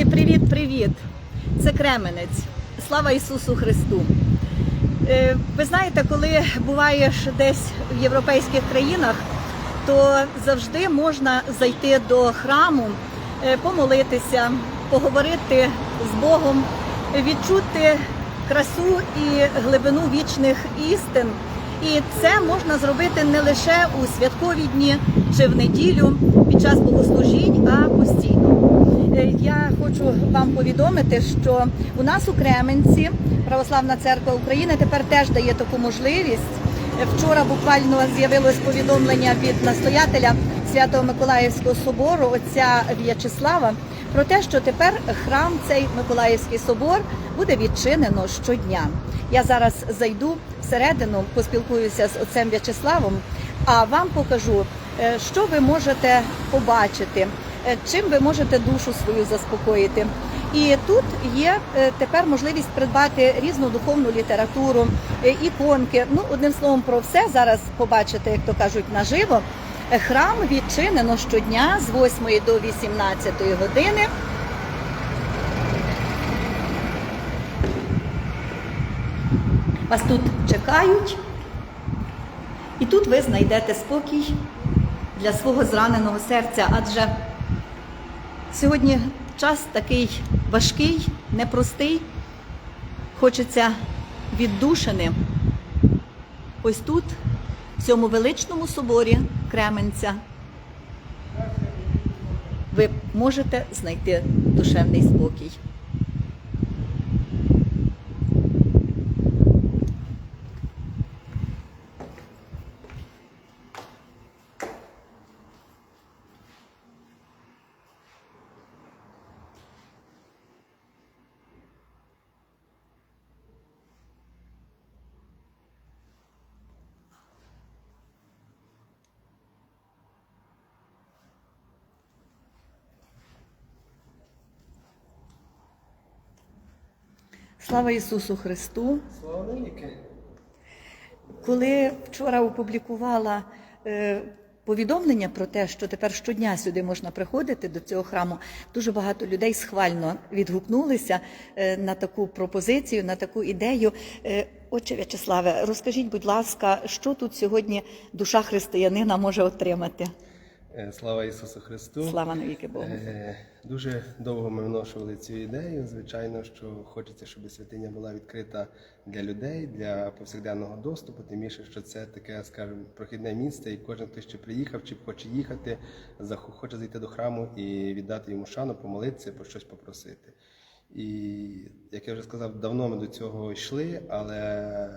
Друзі, привіт, привіт! Це Кременець. Слава Ісусу Христу! Е, Ви знаєте, коли буваєш десь в європейських країнах, то завжди можна зайти до храму, е, помолитися, поговорити з Богом, відчути красу і глибину вічних істин. І це можна зробити не лише у святкові дні чи в неділю під час богослужінь, а постійно. Е, Я хочу вам повідомити, що у нас у Кременці Православна церква України тепер теж дає таку можливість. Е, Вчора буквально з'явилось повідомлення від настоятеля Святого Миколаївського собору отця В'ячеслава про те, що тепер храм цей Миколаївський собор буде відчинено щодня. Я зараз зайду всередину, поспілкуюся з отцем В'ячеславом, а вам покажу, е, що ви можете побачити, чим ви можете душу свою заспокоїти. І тут є е, тепер можливість придбати різну духовну літературу, е, іконки. Ну, одним словом, про все зараз побачите, як то кажуть, наживо. Е, Храм відчинено щодня з 8 до 18 години. Вас тут чекають, і тут ви знайдете спокій для свого зраненого серця, адже сьогодні час такий важкий, непростий. Хочеться віддушини. Ось тут, в цьому величному соборі Кременця, ви можете знайти душевний спокій. Слава Ісусу Христу! Слава. Коли вчора опублікувала е, повідомлення про те, що тепер щодня сюди можна приходити до цього храму, дуже багато людей схвально відгукнулися е, на таку пропозицію, на таку ідею. Е, Отче В'ячеславе, розкажіть, будь ласка, що тут сьогодні душа християнина може отримати? Е, Слава Ісусу Христу. Слава навіки Богу. Е, Дуже довго ми виношували цю ідею. Звичайно, що хочеться, щоб святиня була відкрита для людей, для повсякденного доступу. Тим більше, що це таке, скажімо, прохідне місце, і кожен, хто ще приїхав чи хоче їхати, хоче зайти до храму і віддати йому шану, помолитися, про щось попросити. І як я вже сказав, давно ми до цього йшли, але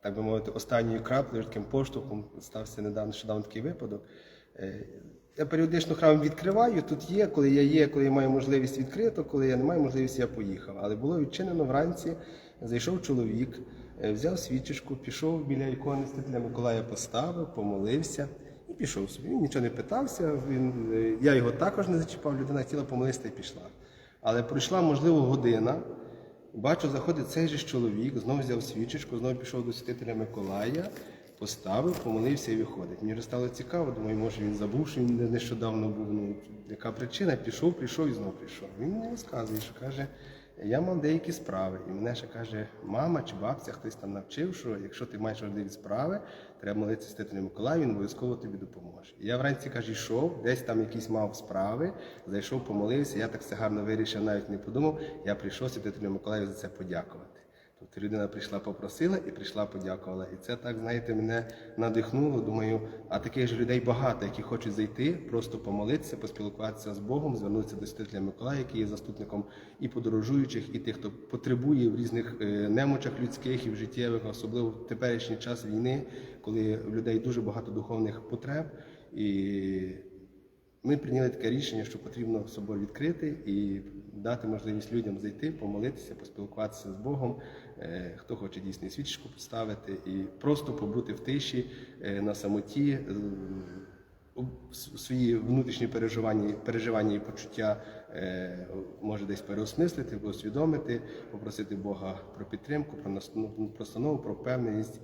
так би мовити, останньою краплею, таким поштовхом стався недавно такий випадок. Е, Я періодично храм відкриваю. Тут є, коли я є, коли я маю можливість відкрито, коли я не маю можливості, я поїхав. Але було відчинено вранці. Зайшов чоловік, е, взяв свічечку, пішов біля ікони Стителя Миколая, поставив, помолився і пішов собі. Він нічого не питався. Він, е, я його також не зачіпав, людина хотіла помолитися і пішла. Але пройшла, можливо, година. Бачу, заходить цей же чоловік, знову взяв свічечку, знову пішов до святителя Миколая, поставив, помолився і виходить. Мені стало цікаво, думаю, може він забув, що він нещодавно був. Ну, яка причина? Пішов, прийшов і знову прийшов. Він мені розказує, що каже, я мав деякі справи. І мене ще каже, мама чи бабця, хтось там навчив, що якщо ти маєш важливі справи, треба молитися святителю Миколаю, він обов'язково тобі допоможе. І я вранці каже, йшов, десь там якісь мав справи, зайшов, помолився, я так все гарно вирішив, навіть не подумав. Я прийшов святителю Миколаю за це подякувати. Тобто людина прийшла, попросила і прийшла, подякувала. І це так, знаєте, мене надихнуло. Думаю, а таких ж людей багато, які хочуть зайти, просто помолитися, поспілкуватися з Богом, звернутися до святителя Миколая, який є заступником і подорожуючих, і тих, хто потребує в різних е, немочах людських і в життєвих, особливо в теперішній час війни, коли в людей дуже багато духовних потреб. І ми прийняли таке рішення, що потрібно собор відкрити і дати можливість людям зайти, помолитися, поспілкуватися з Богом. Е, Хто хоче дійсно свічку поставити і просто побути в тиші е, на самоті, е, свої внутрішні переживання, переживання і почуття може десь переосмислити, усвідомити, попросити Бога про підтримку, про настанов- про настанову, про впевненість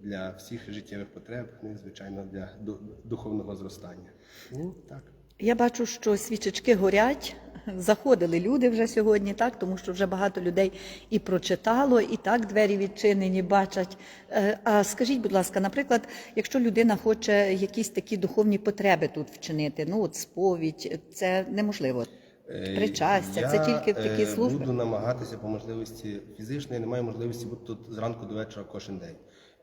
для всіх життєвих потреб, ну і звичайно для ду- духовного зростання. Ну так. Я бачу, що свічечки горять, заходили люди вже сьогодні, так тому що вже багато людей і прочитало, і так двері відчинені, бачать. Е, А скажіть, будь ласка, наприклад, якщо людина хоче якісь такі духовні потреби тут вчинити, ну от сповідь, це неможливо. Е, Причастя, це я, тільки такі е, служби? Буду намагатися по можливості фізичної, немає можливості бути тут зранку до вечора кожен день.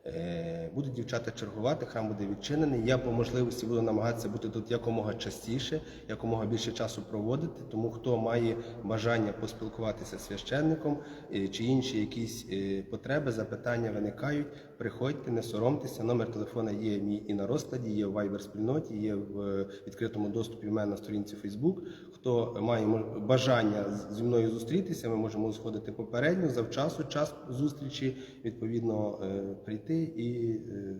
Е, Будуть дівчата чергувати, храм буде відчинений. Я по можливості буду намагатися бути тут якомога частіше, якомога більше часу проводити. Тому хто має бажання поспілкуватися з священником е, чи інші якісь е, потреби, запитання виникають. Приходьте, не соромтеся. Номер телефона є мій і на розкладі, є в Viber спільноті, є в відкритому доступі в мене на сторінці Facebook. Хто має бажання зі мною зустрітися, ми можемо сходити попередньо, завчасу, час зустрічі, відповідно е, прийти і е,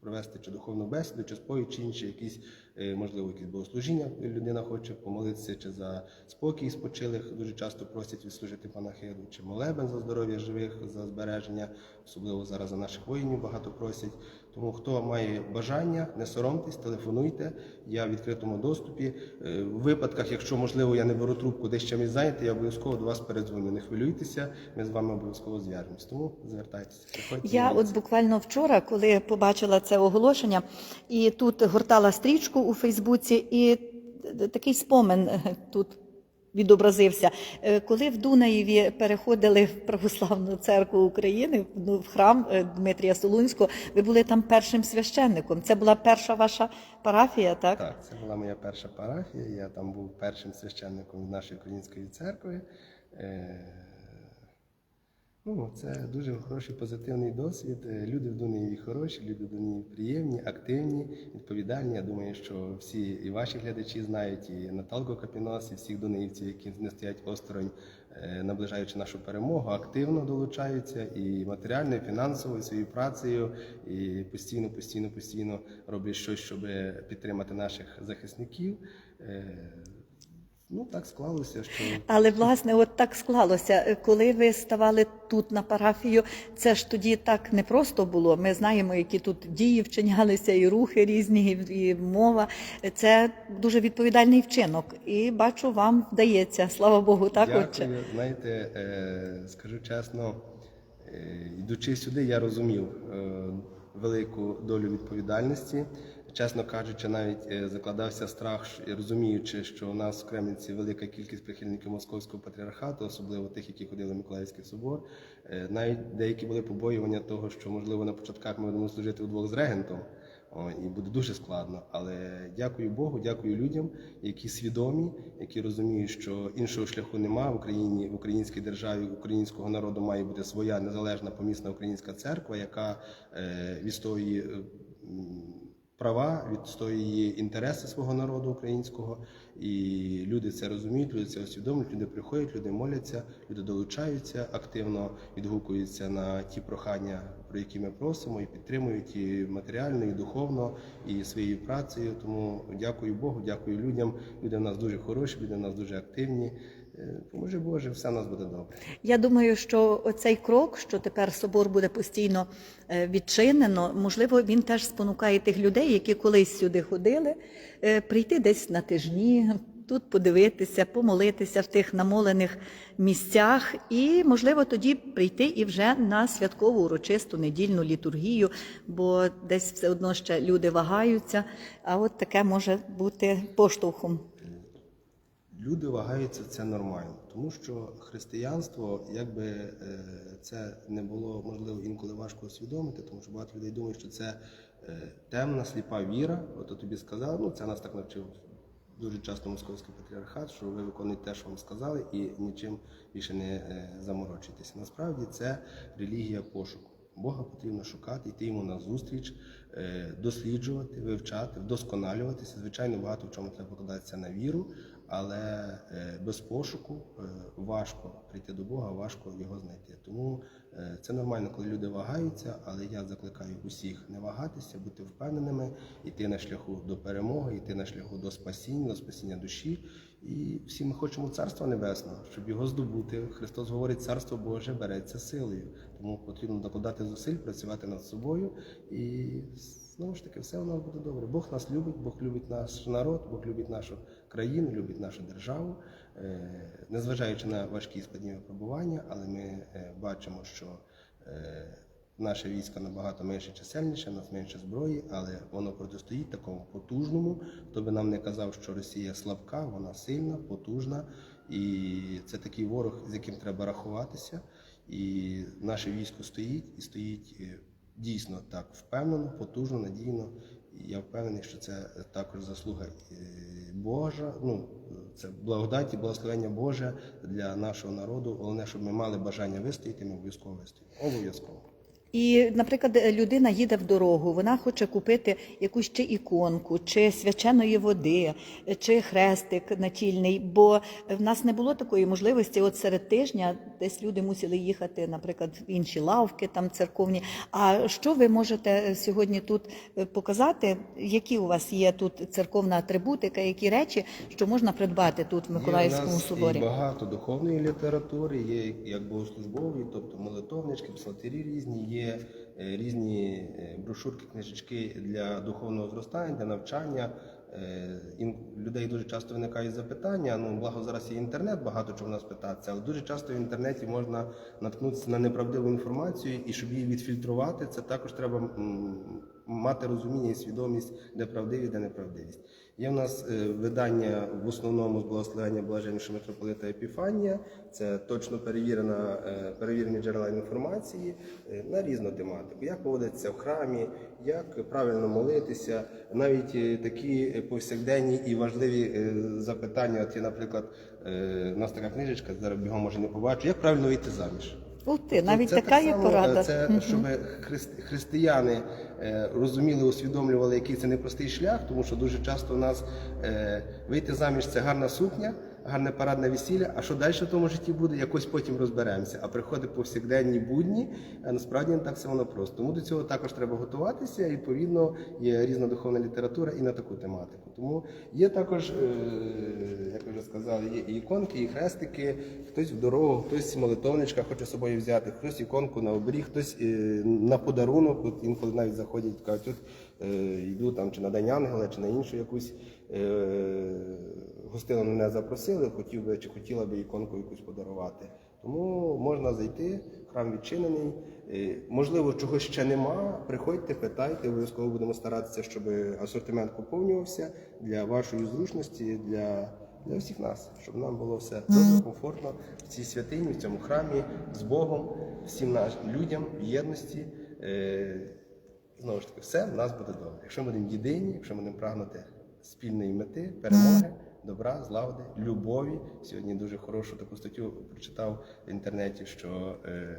провести чи духовну бесіду, чи сповідь, чи інші якісь, е, можливо, якісь богослужіння людина хоче помолитися, чи за спокій спочилих. Дуже часто просять відслужити панахиду, чи молебен за здоров'я живих, за збереження, особливо зараз за наших воїнів багато просять. Тому хто має бажання, не соромтесь, телефонуйте. Я в відкритому доступі. Е, В випадках, якщо можливо я не беру трубку, десь чимось зайнятий, я обов'язково до вас передзвоню. Не хвилюйтеся, ми з вами обов'язково зв'яжемось. Тому звертайтеся. приходьте, Я от буквально вчора, коли побачила це оголошення, і тут гортала стрічку у Фейсбуці, і такий спомин е, тут відобразився. Е, Коли в Дунаєві переходили в Православну церкву України, ну, в храм е, Дмитрія Солунського, ви були там першим священником. Це була перша ваша парафія, так? Так, це була моя перша парафія. Я там був першим священником нашої української церкви. Е, Ну, це дуже хороший позитивний досвід. Е, Люди в Дунаєві хороші, люди в Дунаєві приємні, активні, відповідальні. Я думаю, що всі і ваші глядачі знають, і Наталку Капінос, і всіх дунаївців, які не стоять осторонь, е, наближаючи нашу перемогу, активно долучаються і матеріально, і фінансово, і своєю працею, і постійно, постійно, постійно роблять щось, щоб підтримати наших захисників. Ну, так склалося, що Але власне, от так склалося. Е, Коли ви ставали тут на парафію, це ж тоді так непросто було. Ми знаємо, які тут дії вчинялися, і рухи різні, і мова. Це дуже відповідальний вчинок. І бачу, вам вдається. Слава Богу, так отче. Знаєте, е, скажу чесно, е, йдучи сюди, я розумів велику долю відповідальності. Чесно кажучи, навіть е, закладався страх, розуміючи, що у нас в Кремниці велика кількість прихильників московського патріархату, особливо тих, які ходили в Миколаївський собор. Е, Навіть деякі були побоювання того, що можливо на початках ми будемо служити удвох з регентом. І буде дуже складно. Але дякую Богу, дякую людям, які свідомі, які розуміють, що іншого шляху немає в Україні, в українській державі, українського народу має бути своя незалежна помісна українська церква, яка е, відстоює. Права відстоює інтереси свого народу українського, і люди це розуміють, люди це усвідомлюють, люди приходять, люди моляться, люди долучаються, активно відгукуються на ті прохання, про які ми просимо, і підтримують і матеріально, і духовно, і своєю працею. Тому дякую Богу, дякую людям. Люди в нас дуже хороші, люди в нас дуже активні. Е, Поможи Боже, все в нас буде добре. Я думаю, що оцей крок, що тепер собор буде постійно е, відчинено, можливо, він теж спонукає тих людей, які колись сюди ходили, е, прийти десь на тижні. Тут подивитися, помолитися в тих намолених місцях, і можливо тоді прийти і вже на святкову урочисту недільну літургію, бо десь все одно ще люди вагаються. А от таке може бути поштовхом. Люди вагаються це нормально, тому що християнство, якби е, це не було можливо інколи важко усвідомити, тому що багато людей думають, що це е, темна, сліпа віра. От тобі сказав, ну це нас так навчив дуже часто московський патріархат, що ви виконуєте те, що вам сказали, і нічим більше не е, заморочуйтеся. Насправді це релігія пошуку. Бога потрібно шукати, йти йому на зустріч, досліджувати, вивчати, вдосконалюватися. Звичайно, багато в чому треба покладатися на віру, але е, без пошуку е, важко прийти до Бога, важко його знайти. Тому е, це нормально, коли люди вагаються, але я закликаю усіх не вагатися, бути впевненими, йти на шляху до перемоги, йти на шляху до спасіння, до спасіння душі. І всі ми хочемо царства небесного, щоб його здобути. Христос говорить, царство Боже береться силою. Тому потрібно докладати зусиль, працювати над собою і знову ж таки, все у нас буде добре. Бог нас любить, Бог любить наш народ, Бог любить нашу країну, любить нашу державу. Е, Незважаючи на важкі складні випробування, але ми е, бачимо, що е, наше військо набагато менше чисельніше, нас менше зброї, але воно протистоїть такому потужному. Хто би нам не казав, що Росія слабка, вона сильна, потужна, і це такий ворог, з яким треба рахуватися. І наше військо стоїть і стоїть дійсно так впевнено, потужно, надійно. Я впевнений, що це також заслуга е, Божа. Ну це благодать і благословення Боже для нашого народу. Головне, щоб ми мали бажання вистояти, ми обов'язково вистоїмо. Обов'язково. І, наприклад, людина їде в дорогу, вона хоче купити якусь чи іконку, чи свяченої води, чи хрестик натільний. Бо в нас не було такої можливості. От серед тижня десь люди мусили їхати, наприклад, в інші лавки там церковні. А що ви можете сьогодні тут е, показати? Які у вас є тут церковна атрибутика, які речі, що можна придбати тут в Миколаївському Є у нас соборі? І багато духовної літератури, є як богослужбові, тобто молитовнички, псалтирі різні, є е, різні е, брошурки, книжечки для духовного зростання, для навчання. Е, ін- Людей дуже часто виникають запитання. Ну, благо зараз є інтернет, багато чого в нас питається, але дуже часто в інтернеті можна наткнутися на неправдиву інформацію, і щоб її відфільтрувати, це також треба мати розуміння і свідомість, де правдивість, де неправдивість. Є в нас е, видання в основному з благословення блаженнішого митрополита Епіфанія. Це точно перевірена, е, перевірені джерела інформації е, на різну тематику. Як поводиться в храмі, як правильно молитися, навіть такі повсякденні і важливі запитання. От є, наприклад, у нас така книжечка, зараз бігом може не побачу, як правильно вийти заміж. Ух ти, навіть Це така так є само, порада. е, Це щоб христ- християни е, розуміли, усвідомлювали, який це непростий шлях, тому що дуже часто у нас е, вийти заміж це гарна сукня, гарне парадне весілля. А що далі в тому житті буде, якось потім розберемося. А приходить повсякденні будні, а насправді не так все воно просто. Тому до цього також треба готуватися. І відповідно є різна духовна література і на таку тематику. Тому є також, е, як вже сказали, є і іконки, і хрестики. Хтось в дорогу, хтось молитовничка хоче собою взяти, хтось іконку на оберіг, хтось е, на подарунок. От інколи навіть заходять, кажуть, е, йду там чи на День Ангела, чи на іншу якусь е, гостину мене запросили, хотів би чи хотіла би іконку якусь подарувати. Тому можна зайти, храм відчинений. Е, Можливо, чогось ще нема. Приходьте, питайте, обов'язково будемо старатися, щоб асортимент поповнювався для вашої зручності, для, для всіх нас, щоб нам було все добре, комфортно в цій святині, в цьому храмі, з Богом, всім нашим людям в єдності. Знову ж таки, все в нас буде добре. Якщо ми будемо єдині, якщо ми будемо прагнути спільної мети, перемоги, добра, злагоди, любові. Сьогодні дуже хорошу таку статтю прочитав в інтернеті, що е,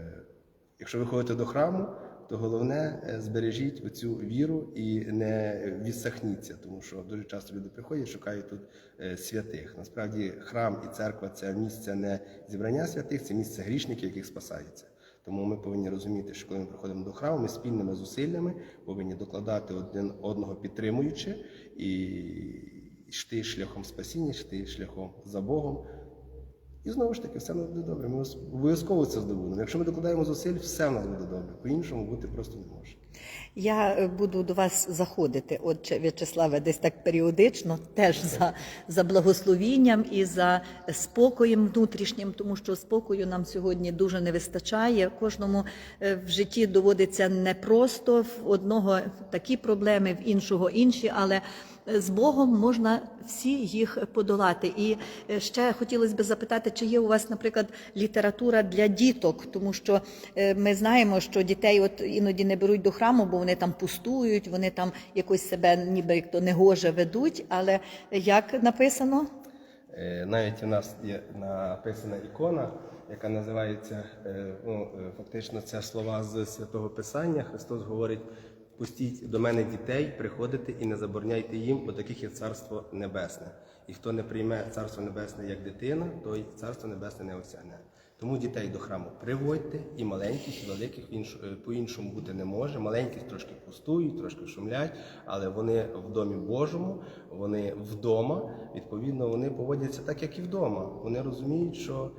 якщо ви ходите до храму, то головне е, збережіть оцю віру і не відсахніться, тому що дуже часто люди приходять, шукають тут е, святих. Насправді храм і церква це місце не зібрання святих, це місце грішників, яких спасається. Тому ми повинні розуміти, що коли ми приходимо до храму, ми спільними зусиллями повинні докладати один одного підтримуючи і йти шляхом спасіння, йти шляхом за Богом. І знову ж таки, все нас буде добре. Ми обов'язково це здобудемо. Якщо ми докладаємо зусиль, все в нас буде добре. По-іншому бути просто не може. Я е, буду до вас заходити, отче В'ячеславе, десь так періодично, теж за, за благословінням і за спокоєм внутрішнім, тому що спокою нам сьогодні дуже не вистачає. Кожному е, в житті доводиться непросто, в одного такі проблеми, в іншого інші, але е, з Богом можна всі їх подолати. І ще хотілося б запитати, чи є у вас, наприклад, література для діток, тому що ми знаємо, що дітей от іноді не беруть до храму, бо вони там пустують, вони там якось себе ніби як то негоже ведуть. Але як написано? Е, Навіть у нас є написана ікона, яка називається е, ну, е, фактично це слова з святого Писання. Христос говорить: пустіть до мене дітей, приходите і не забороняйте їм, бо таких є царство небесне. І хто не прийме царство небесне як дитина, той царство небесне не осягне. Тому дітей до храму приводьте, і маленьких, і великих е, по-іншому бути не може. Маленьких трошки пустують, трошки шумлять, але вони в домі Божому, вони вдома. Відповідно, вони поводяться так, як і вдома. Вони розуміють, що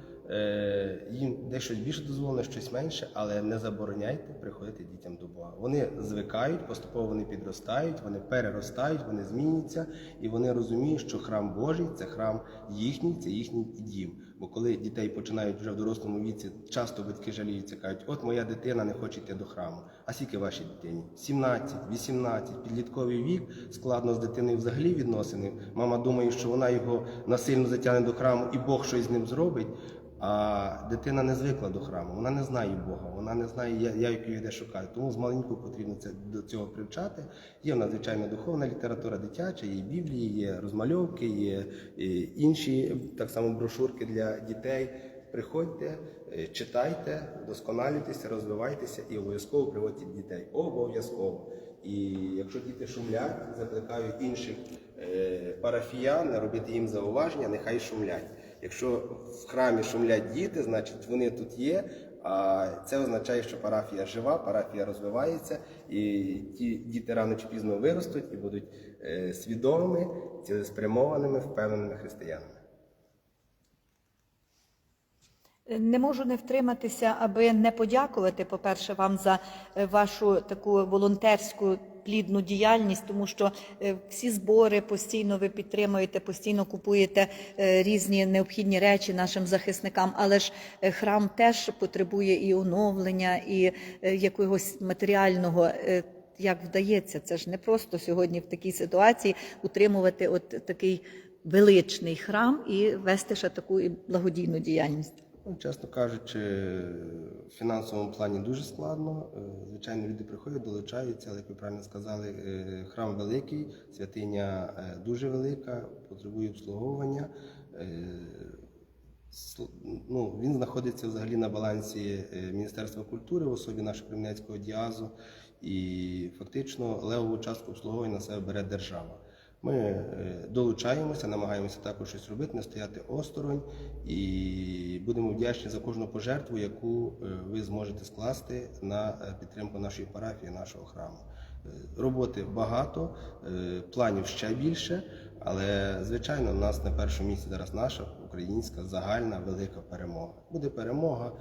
їм десь більше дозволено, щось менше, але не забороняйте приходити дітям до Бога. Вони звикають, поступово вони підростають, вони переростають, вони змінюються, і вони розуміють, що храм Божий це храм їхній, це їхній дім. Бо коли дітей починають вже в дорослому віці, часто батьки жаліються, кажуть, от моя дитина не хоче йти до храму. А скільки вашій дитині? 17, 18, підлітковий вік, складно з дитиною взагалі відносини. Мама думає, що вона його насильно затягне до храму і Бог щось з ним зробить. А дитина не звикла до храму, вона не знає Бога, вона не знає, я, я яку йде шукає. Тому з маленького потрібно це до цього привчати. Є надзвичайно духовна література дитяча, є Біблії, є розмальовки, є е, інші так само брошурки для дітей. Приходьте, е, читайте, досконалюйтеся, розвивайтеся і обов'язково приводьте дітей. Обов'язково. І якщо діти шумлять, закликаю інших е, парафіян робити їм зауваження, нехай шумлять. Якщо в храмі шумлять діти, значить вони тут є. А це означає, що парафія жива, парафія розвивається, і ті діти рано чи пізно виростуть і будуть е, свідомими, цілеспрямованими, впевненими християнами. Не можу не втриматися, аби не подякувати, по-перше, вам за е, вашу таку волонтерську плідну діяльність, тому що е, всі збори постійно ви підтримуєте, постійно купуєте е, різні необхідні речі нашим захисникам. Але ж храм теж потребує і оновлення, і якогось матеріального. Як вдається, це ж не просто сьогодні в такій ситуації утримувати от такий величний храм і вести ще таку благодійну діяльність. Ну, чесно кажучи, в фінансовому плані дуже складно. Е, Звичайно, люди приходять, долучаються, але як ви правильно сказали, е, храм великий, святиня е, дуже велика, потребує обслуговування. Ну, він знаходиться взагалі на балансі Міністерства культури в особі нашого Кремлівського діазу, і фактично левову частку обслуговування на себе бере держава. Ми е, долучаємося, намагаємося також щось робити, не стояти осторонь, і будемо вдячні за кожну пожертву, яку е, ви зможете скласти на е, підтримку нашої парафії, нашого храму. Роботи багато, планів ще більше, але звичайно, у нас на першому місці зараз наша українська загальна велика перемога. Буде перемога.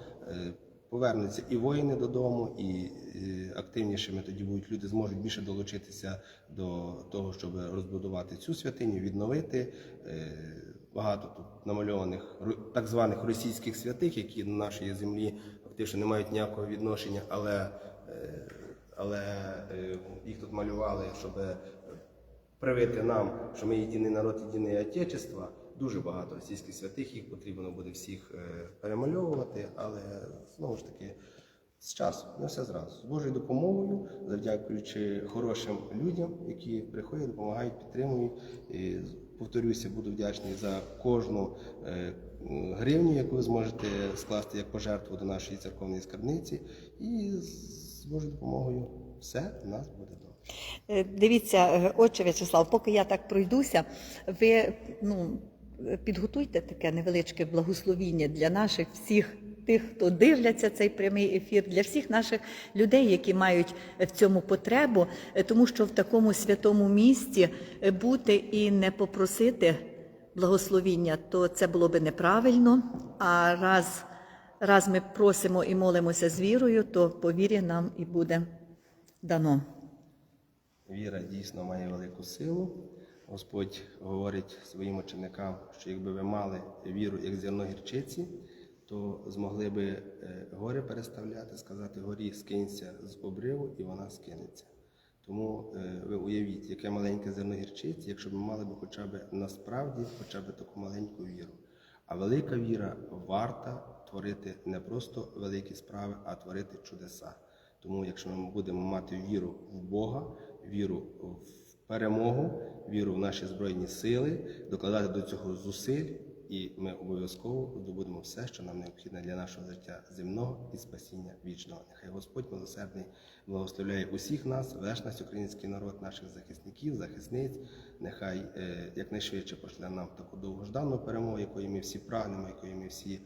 Повернуться і воїни додому, і активнішими тоді будуть люди зможуть більше долучитися до того, щоб розбудувати цю святиню, відновити. Е, Багато тут намальованих так званих російських святих, які на нашій землі фактично не мають ніякого відношення, але, е, але е, їх тут малювали, щоб привити нам, що ми єдиний народ, єдине Отечество. Дуже багато російських святих, їх потрібно буде всіх е, перемальовувати, але знову ж таки з часом, не все зразу. З Божою допомогою, завдякуючи хорошим людям, які приходять, допомагають, підтримують. І, повторюся, буду вдячний за кожну е, гривню, яку ви зможете скласти як пожертву до нашої церковної скарбниці. І з Божою допомогою все у нас буде добре. Е, Дивіться, отче В'ячеслав, поки я так пройдуся, ви ну, підготуйте таке невеличке благословіння для наших всіх тих, хто дивляться цей прямий ефір, для всіх наших людей, які мають в цьому потребу, е, тому що в такому святому місці е, бути і не попросити благословіння, то це було би неправильно. А раз, раз ми просимо і молимося з вірою, то по вірі нам і буде дано. Віра дійсно має велику силу. Господь говорить своїм ученикам, що якби ви мали віру як зерно гірчиці, то змогли би е, горе переставляти, сказати горі скинься з обриву, і вона скинеться. Тому е, ви уявіть, яке маленьке зерно гірчиці, якщо б ми мали б хоча б насправді хоча б таку маленьку віру. А велика віра варта творити не просто великі справи, а творити чудеса. Тому, якщо ми будемо мати віру в Бога, віру в перемогу, віру в наші збройні сили, докладати до цього зусиль, і ми обов'язково здобудемо все, що нам необхідне для нашого життя земного і спасіння вічного. Нехай Господь милосердний благословляє усіх нас, весь наш український народ, наших захисників, захисниць, нехай е, якнайшвидше пошле нам таку довгождану перемогу, якої ми всі прагнемо, якої ми всі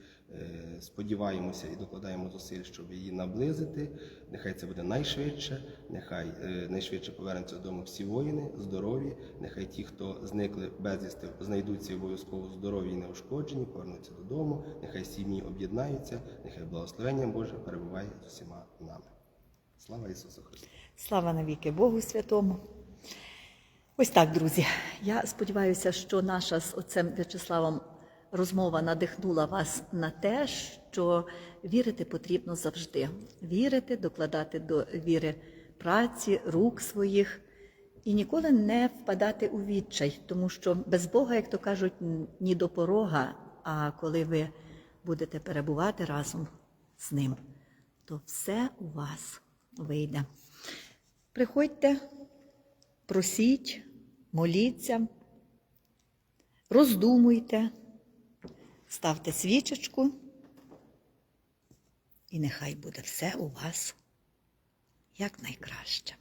сподіваємося і докладаємо зусиль, щоб її наблизити. Нехай це буде найшвидше, нехай е, найшвидше повернуться додому всі воїни, здорові. Нехай ті, хто зникли безвісти, знайдуться обов'язково здорові і неушкоджені, повернуться додому. Нехай сім'ї об'єднаються, нехай благословення Боже перебуває з усіма нами. Слава Ісусу Христу! Слава навіки Богу Святому. Ось так, друзі. Я сподіваюся, що наша з отцем В'ячеславом розмова надихнула вас на те, що вірити потрібно завжди. Вірити, докладати до віри праці, рук своїх і ніколи не впадати у відчай, тому що без Бога, як то кажуть, ні до порога, а коли ви будете перебувати разом з ним, то все у вас вийде. Приходьте, просіть, моліться, роздумуйте, ставте свічечку, і нехай буде все у вас якнайкраще.